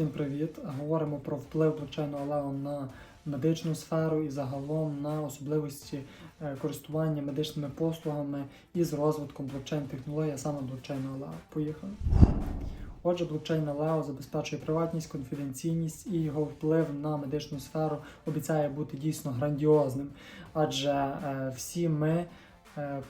Всім привіт! Говоримо про вплив блокчейну Алео на медичну сферу і загалом на особливості е, користування медичними послугами із розвитком блокчейн-технологій, а саме блокчейну Алео. Поїхали. Отже, блокчейн Алео забезпечує приватність, конфіденційність і його вплив на медичну сферу обіцяє бути дійсно грандіозним, адже е, всі ми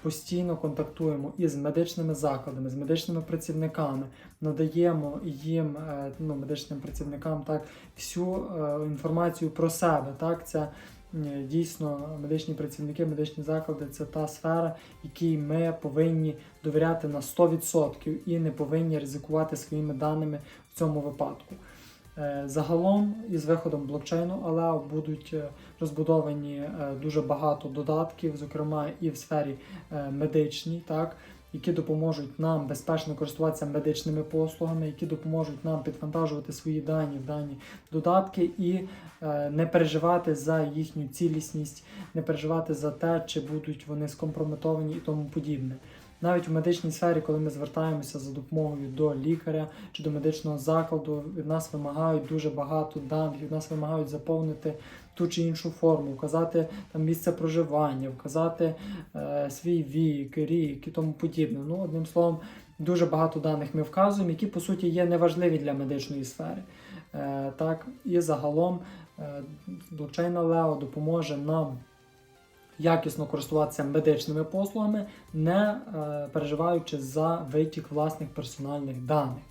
постійно контактуємо із медичними закладами, з медичними працівниками, надаємо їм, е, ну, медичним працівникам, так всю е, інформацію про себе. Так, це е, дійсно медичні працівники, медичні заклади це та сфера, якій ми повинні довіряти на 100% і не повинні ризикувати своїми даними в цьому випадку. Е, Загалом із виходом блокчейну Aleo будуть е, розбудовані е, дуже багато додатків, зокрема і в сфері медичній, так, які допоможуть нам безпечно користуватися медичними послугами, які допоможуть нам підвантажувати свої дані в дані додатки і не переживати за їхню цілісність, не переживати за те, чи будуть вони скомпрометовані і тому подібне. Навіть у медичній сфері, коли ми звертаємося за допомогою до лікаря чи до медичного закладу, від нас вимагають дуже багато даних, від нас вимагають заповнити ту чи іншу форму, вказати там місце проживання, вказати е, свій вік, рік і тому подібне. Ну, одним словом, дуже багато даних ми вказуємо, які по суті є неважливі для медичної сфери. Е, так, і загалом е, блокчейн Aleo допоможе нам якісно користуватися медичними послугами, не е, переживаючи за витік власних персональних даних.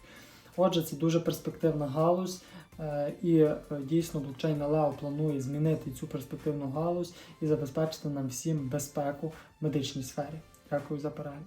Отже, це дуже перспективна галузь, е, і е, дійсно блокчейн Лео планує змінити цю перспективну галузь і забезпечити нам всім безпеку в медичній сфері. Дякую за перегляд.